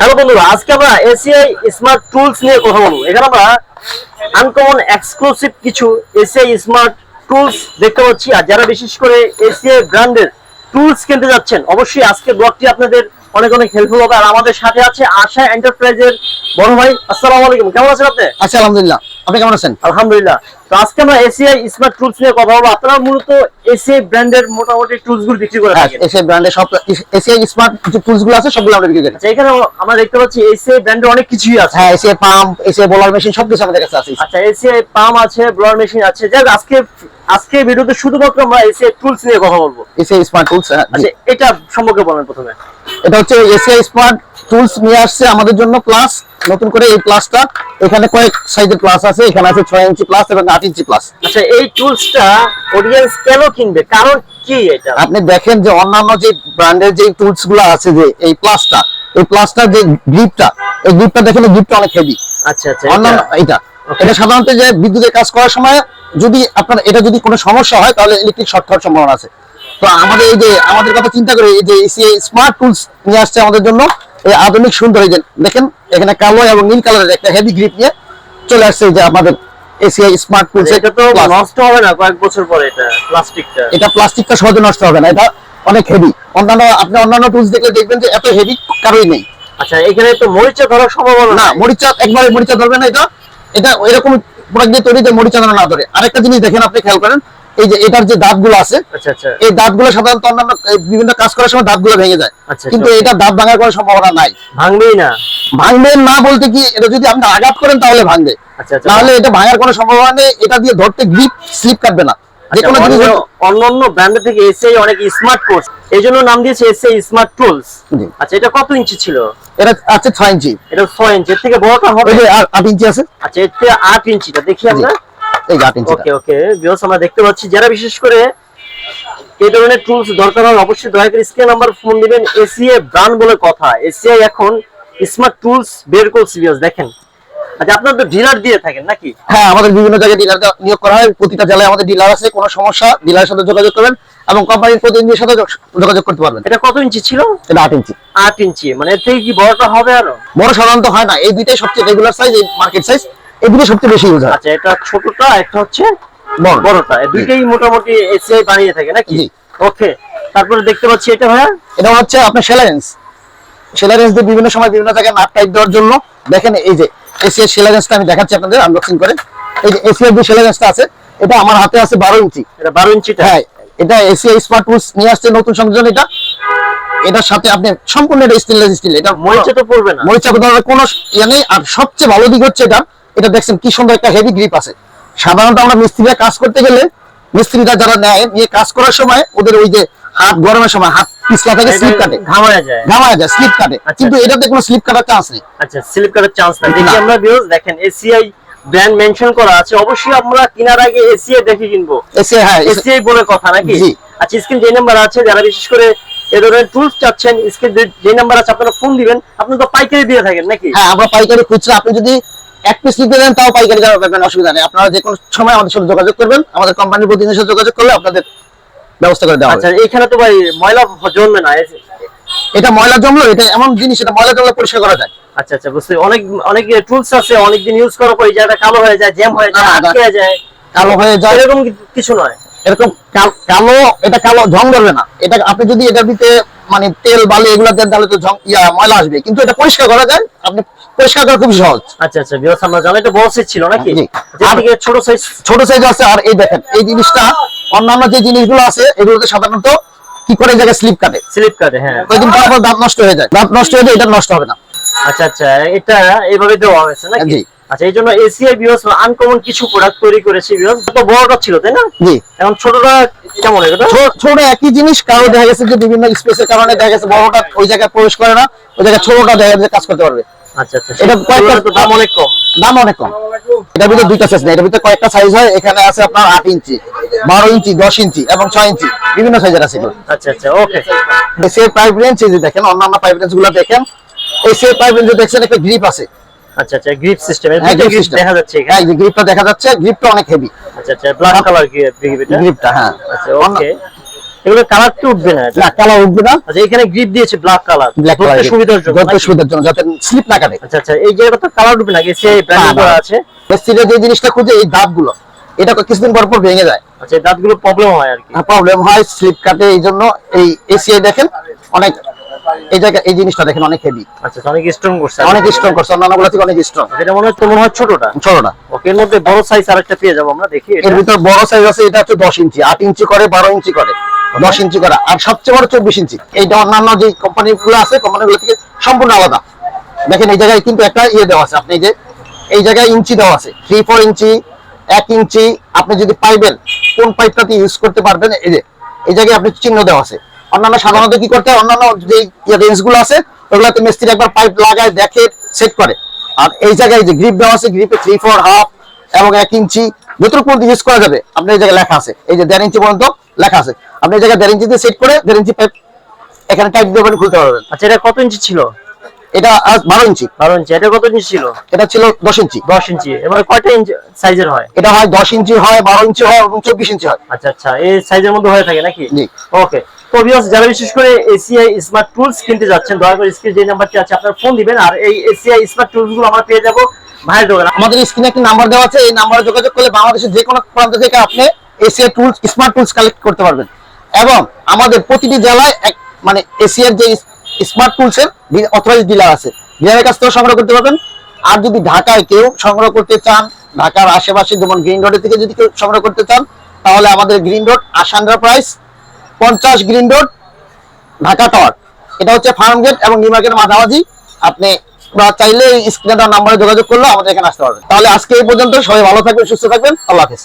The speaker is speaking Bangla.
হ্যালো বন্ধুরা, আজকে আমরা এসিআই স্মার্ট টুলস নিয়ে কথা বলব। এখানে আমরা আনকমন এক্সক্লুসিভ কিছু এসিআই স্মার্ট টুলস দেখতে পাচ্ছি। আর যারা বিশেষ করে এসিআই ব্র্যান্ডের টুলস কিনতে যাচ্ছেন, অবশ্যই আজকে ব্লগটি আপনাদের অনেক অনেক হেল্পফুল হবে। আর আমাদের সাথে আছে আশা এন্টারপ্রাইজের বড় ভাই। আসসালামু আলাইকুম, কেমন আছেন আপনি? আচ্ছা আলহামদুলিল্লাহ। আপনি কেমন আছেন আলহামদুলিল্লাহ তো আজকে আমরা এসিআই স্মার্ট টুলস নিয়ে কথা বলব আপনারা মূলত এসিআই ব্র্যান্ডের মোটামুটি টুলসগুলো বিক্রি করে হ্যাঁ থাকেন এসিআই ব্র্যান্ডের সব এসিআই স্মার্ট যে টুলসগুলো আছে সবগুলো আমরা বিক্রি করি আচ্ছা এখানে আমরা দেখতে পাচ্ছি এসিআই ব্র্যান্ডের অনেক কিছুই আছে হ্যাঁ ACI pump ACI bowler machine সবকিছু আমাদের কাছে আছে আচ্ছা এসিআই পাম আছে ব্লোয়ার মেশিন আছে যাক আজকে আজকে ভিডিওতে শুধুমাত্র আমরা এসিআই টুলস নিয়ে কথা বলব এসিআই স্মার্ট টুলস আচ্ছা এটা সম্পর্কে বলেন প্রথমে এটা হচ্ছে এসিআই স্মার্ট টুলস নিয়ে আসছে আমাদের জন্য প্লাস নতুন করে এই প্লাসটা। এখানে কয়েক সাইজের প্লাস আছে এখানে আছে ছয় ইঞ্চি প্লাস এবং আট ইঞ্চি প্লাস। আচ্ছা এই টুলসটা অডিয়েন্স কেন কিনবে? কারণ কি এটা? আপনি দেখেন যে অন্যান্য যে ব্র্যান্ডের যে টুলসগুলো আছে যে এই প্লাসটা এই প্লাসটার যে গ্রিপটা এই গ্রিপটা দেখেন গ্রিপটা অনেক হেভি আচ্ছা আচ্ছা অন্যান্য এটা- এটা। এটা সাধারণত যে বিদ্যুতের কাজ করার সময় যদি আপনার এটা যদি কোনো সমস্যা হয় তাহলে ইলেকট্রিক শর্ট হওয়ার সম্ভাবনা আছে। তো আমাদের এই যে আমাদের কথা চিন্তা করে এই যে স্মার্ট টুলস নিয়ে আসছে আমাদের জন্য এই আধুনিক সুন্দর এই যে দেখেন এখানে কালো এবং নীল কালারের একটা হেভি গ্রিপ নিয়ে চলে আসছে এই যে আমাদের এসিআই স্মার্ট টুলস এটা তো নষ্ট হবে না কয়েক বছর পরে এটা প্লাস্টিকটা এটা প্লাস্টিকটা সহজে নষ্ট হবে না এটা অনেক হেভি অন্যান্য আপনি অন্যান্য টুলস দেখলে দেখবেন যে এত হেভি কারোই নেই। আচ্ছা এখানে তো মরিচা ধরার সম্ভাবনা না না মরিচা একবারে মরিচা ধরবে না এটা। এটা এরকম প্রোডাক্ট দিয়ে তৈরি যে মরিচা না ধরে। আরেকটা জিনিস দেখেন আপনি খেয়াল করেন এই যে এটার যে দাঁতগুলো আছে আচ্ছা আচ্ছা। এই দাঁতগুলো সাধারণত অন্যান্য বিভিন্ন কাজ করার সময় দাঁতগুলো ভেঙে যায়। আচ্ছা, কিন্তু। এটা দাঁত ভাঙার কোনো সম্ভাবনা নাই। ভাঙবেই না? ভাঙবে না বলতে কি এটা যদি আপনি আঘাত করেন তাহলে ভাঙবে। আচ্ছা এটা ভাঙার কোনো সম্ভাবনা নেই এটা দিয়ে ধরতে গ্রিপ স্লিপ কাটবে না। জিনিস অন্যান্য ব্র্যান্ডের থেকে অনেক স্মার্ট কোর্স এই জন্য নাম দিয়েছে এসিআই স্মার্ট টুলস আচ্ছা এটা কত ইঞ্চি ছিল? এটা আছে ছয় ইঞ্চি। এটা ছয় ইঞ্চি এর থেকে বড়টা হবে। ইঞ্চি আছে। আচ্ছা এর থেকে আট ইঞ্চিটা। দেখি আমরা। এই যে ইঞ্চি ওকে ওকে বিকজ আমরা দেখতে পাচ্ছি যারা বিশেষ করে এই ধরনের টুলস দরকার হয় অবশ্যই দয়া করে স্ক্রিন নাম্বার ফোন দিবেন এসিআই ব্র্যান্ড বলে কথা। এসিআই এখন স্মার্ট টুলস বের করছে দেখেন। আচ্ছা আপনারা তো ডিলার দিয়ে থাকেন নাকি? হ্যাঁ আমাদের বিভিন্ন জায়গায় ডিলার নিয়োগ করা হয় প্রতিটা জেলায় আমাদের ডিলার আছে কোনো সমস্যা ডিলারের সাথে যোগাযোগ করবেন এবং কোম্পানির প্রতিনিধির সাথে যোগাযোগ করতে পারবেন। এটা কত ইঞ্চি ছিল? এটা ইঞ্চি। ইঞ্চি মানে এর থেকে কি বড়টা হবে আরও? বড় সাধারণত হয় না এই দুইটাই সবচেয়ে রেগুলার সাইজ এই মার্কেট সাইজ দুটো সবচেয়ে বেশি ইউজ হয়। আচ্ছা এটা ছোটটা একটা হচ্ছে বড়। বড়টা। এই দুইটাই মোটামুটি এসিআই বানিয়ে থাকে নাকি? ওকে তারপরে দেখতে পাচ্ছি এটা ভাইয়া। এটা হচ্ছে আপনার সেলারেন্স সেলারেন্স দিয়ে বিভিন্ন সময় বিভিন্ন জায়গায় নাট টাইপ দেওয়ার জন্য দেখেন এই যে এসিআর সেলারেন্সটা আমি দেখাচ্ছি আপনাদের আনবক্সিং করে। এই যে এসিআর যে সেলারেন্সটা আছে এটা আমার হাতে আছে বারো ইঞ্চি। এটা বারো ইঞ্চিটা? হ্যাঁ এটা এসিআই স্মার্ট টুলস নিয়ে আসছে নতুন সংযোজন এটা। এটার সাথে আপনি সম্পূর্ণ এটা স্টেনলেস স্টিল এটা মরিচা তো পড়বে না। মরিচা কোনো ইয়ে নেই। আর সবচেয়ে ভালো দিক হচ্ছে এটা এটা দেখছেন কি সুন্দর একটা হেভি গ্রিপ আছে। সাধারণত আমরা মিস্ত্রিরা কাজ করতে গেলে মিস্ত্রিরা যারা নেয় নিয়ে কাজ করার সময় ওদের ওই যে হাত গরমের সময় হাত পিছলা থেকে স্লিপ কাটে। ঘামায়া যায়। ঘামায় যায় স্লিপ কাটে। আচ্ছা, কিন্তু। এটাতে কোনো স্লিপ কাটার চান্স নেই। আচ্ছা স্লিপ করার চান্স দেখি আমরা ভিউজ দেখেন এসিআই ব্র্যান্ড মেনশন করা আছে। অবশ্যই আমরা কেনার আগে এসিআই দেখে কিনবো। এসে হ্যাঁ এসে- এসিআই বলে কথা নাকি। আচ্ছা স্ক্রিন যে নাম্বার আছে যারা বিশেষ করে এ ধরনের টুলস চাচ্ছেন স্ক্রিন যে নাম্বার আছে আপনারা ফোন দিবেন। আপনি তো পাইকারি দিয়ে থাকেন নাকি? হ্যাঁ আমরা পাইকারি খুচরা। আপনি যদি এক পিস নিতে দেন তাও পাইকারি দেওয়া পাবেন অসুবিধা নেই। আপনারা যে কোনো সময় আমাদের সাথে যোগাযোগ করবেন আমাদের কোম্পানির প্রতিনিধির সাথে যোগাযোগ করলে আপনাদের ব্যবস্থা করে দেওয়া আচ্ছা এখানে তো ভাই ময়লা জমবে না এটা ময়লা জমলো এটা এমন জিনিস এটা ময়লা জমলে পরিষ্কার করা যায়। আচ্ছা আচ্ছা বুঝছি অনেক অনেক টুলস আছে অনেকদিন ইউজ করার পর জায়গাটা কালো হয়ে যায় জ্যাম হয়ে যায়। আটকে যায়। কালো হয়ে যায়। এরকম কিছু নয়? এরকম কালো এটা কালো ঝং ধরবে না। এটা আপনি যদি এটা দিতে মানে তেল বালি এগুলো দেন তাহলে তো ইয়া ময়লা আসবে। কিন্তু এটা পরিষ্কার করা যায় আপনি পরিষ্কার করা খুব সহজ। আচ্ছা আচ্ছা জানি এটা বড় সাইজ ছিল নাকি। ছোট সাইজ ছোট সাইজ আছে আর এই দেখেন এই জিনিসটা অন্যান্য যে জিনিসগুলো আছে এগুলোতে সাধারণত কি করে জায়গায় স্লিপ কাটে? স্লিপ কাটে হ্যাঁ। কয়েকদিন পর দাঁত নষ্ট হয়ে যায়। দাঁত নষ্ট হয়ে যায় এটা নষ্ট হবে না। আচ্ছা আচ্ছা এটা এইভাবে দেওয়া হয়েছে নাকি? জি। আচ্ছা এই জন্য এসিআই বিওস আনকমন কিছু প্রোডাক্ট তৈরি করেছে বিওস তো বড়টা ছিল তাই না? জি। এখন ছোটটা কেমন এটা? ছোট একই জিনিস কারও দেখা গেছে যে বিভিন্ন স্পেসের কারণে দেখা গেছে বড়টা ওই জায়গায় প্রবেশ করে না ওই জায়গায় ছোটটা দেখা যাচ্ছে কাজ করতে পারবে। আচ্ছা আচ্ছা। এটা কয়েকটা- দাম অনেক কম। দাম অনেক কম। এটার ভিতরে দুইটা সাইজ নেই। এটার ভিতরে কয়েকটা সাইজ হয় এখানে আছে আপনার আট ইঞ্চি বারো ইঞ্চি দশ ইঞ্চি এবং ছয় ইঞ্চি। বিভিন্ন সাইজের আছে আচ্ছা আচ্ছা ওকে। এসিআই পাইপ রেঞ্জ দেখেন অন্যান্য পাইপ রেঞ্জগুলো দেখেন। এসিআই পাইপ রেঞ্জ দেখছেন একটা গ্রিপ আছে। আচ্ছা আচ্ছা গ্রিপ সিস্টেম হ্যাঁ, grip গ্রিপ system। দেখা যাচ্ছে হ্যাঁ এখানে। এই যে গ্রিপটা দেখা যাচ্ছে গ্রিপটা অনেক হেভি আচ্ছা আচ্ছা ব্ল্যাক কালার গ্রিপটা হ্যাঁ। আচ্ছা ওকে এগুলো কালার তো উঠবে না না কালার উঠবে না। আচ্ছা এখানে গ্রিপ দিয়েছে ব্ল্যাক কালার ব্ল্যাক কালার সুবিধার জন্য যত সুবিধার জন্য যাতে স্লিপ না কাটে। আচ্ছা আচ্ছা এই জায়গাটা তো কালার উঠবে না এসিআই ব্র্যান্ড করা আছে। মিস্ত্রিরা যে জিনিসটা খুঁজে এই দাঁতগুলো এটা কিছুদিন পর পর ভেঙে যায়। আচ্ছা দাঁতগুলো প্রবলেম হয় আর কি। প্রবলেম হয় স্লিপ কাটে এই জন্য এই এসিআই দেখেন অনেক এই জায়গা এই জিনিসটা দেখেন অনেক হেভি আচ্ছা আচ্ছা, অনেক স্ট্রং করছে। অনেক স্ট্রং করছে অন্যান্যগুলো থেকে অনেক স্ট্রং এটা মনে তো মনে হয় ছোটটা? ছোটটা। ওকে এর মধ্যে বড় সাইজ আরেকটা পেয়ে যাব আমরা দেখি এর ভিতর বড় সাইজ আছে এটা হচ্ছে দশ ইঞ্চি আট ইঞ্চি করে বারো ইঞ্চি করে দশ ইঞ্চি করে আর সবচেয়ে বড় চব্বিশ ইঞ্চি। এইটা অন্যান্য যে কোম্পানি গুলো আছে কোম্পানিগুলো থেকে সম্পূর্ণ আলাদা। দেখেন এই জায়গায় কিন্তু একটা ইয়ে দেওয়া আছে আপনি যে এই জায়গায় ইঞ্চি দেওয়া আছে থ্রি ফোর ইঞ্চি এক ইঞ্চি আপনি যদি পাইবেন কোন পাইপটাতে ইউজ করতে পারবেন এই যে এই জায়গায় আপনি চিহ্ন দেওয়া আছে। অন্যান্য সাধারণত কি করতে হয়? অন্যান্য যে রেঞ্জগুলো আছে ওগুলাতে মিস্ত্রি একবার পাইপ লাগায় দেখে সেট করে। আর এই জায়গায় যে গ্রিপ দেওয়া আছে গ্রিপে থ্রি ফোর হাফ এবং এক ইঞ্চি যতটুকু পর্যন্ত ইউজ করা যাবে? আপনার এই জায়গায় লেখা আছে। এই যে দেড় ইঞ্চি পর্যন্ত লেখা আছে। আপনি এই জায়গায় দেড় ইঞ্চিতে সেট করে দেড় ইঞ্চি পাইপ এখানে টাইপ দিয়ে পারেন খুলতে পারবেন। আচ্ছা এটা কত ইঞ্চি ছিল? এটা বারো ইঞ্চি। বারো ইঞ্চি। এটা কত ইঞ্চি ছিল? এটা ছিল দশ ইঞ্চি। দশ ইঞ্চি। এবার কয়টা ইঞ্চি সাইজের হয়? এটা হয় দশ ইঞ্চি হয় বারো ইঞ্চি হয় এবং চব্বিশ ইঞ্চি হয়। আচ্ছা আচ্ছা। এই সাইজের মধ্যে হয়ে থাকে নাকি। ওকে তো ভিউয়ার্স যারা বিশেষ করে এসিআই স্মার্ট টুলস কিনতে যাচ্ছেন, দয়া করে যে নাম্বারটি আছে, আপনারা ফোন দিবেন, আর এই এসিআই স্মার্ট আমরা পেয়ে যাব ভাইয়ের আমাদের স্ক্রিনে একটি নাম্বার দেওয়া আছে, এই নাম্বারে যোগাযোগ করলে বাংলাদেশের যে কোনো প্রান্ত থেকে আপনি ACR tools smart tools collect করতে পারবেন। এবং আমাদের প্রতিটি জেলায় এক মানে এসিআর যে স্মার্ট টুলস এর অথরাইজ ডিলার আছে ডিলারের কাছ সংগ্রহ করতে পারবেন। আর যদি ঢাকায় কেউ সংগ্রহ করতে চান, ঢাকার আশেপাশে যেমন গ্রিন রোডের থেকে যদি কেউ সংগ্রহ করতে চান, তাহলে আমাদের গ্রিন রোড আসান্দ্রা প্রাইস পঞ্চাশ গ্রিন রোড, ঢাকা টর এটা হচ্ছে ফার্ম গেট এবং নিউ মার্কেটের মাঝামাঝি। আপনি চাইলে স্ক্রিনে দেওয়ার নাম্বারে যোগাযোগ করলে আমাদের এখানে আসতে পারবেন। তাহলে আজকে এই পর্যন্ত সবাই ভালো থাকবেন, সুস্থ থাকবেন। আল্লাহ হাফেজ।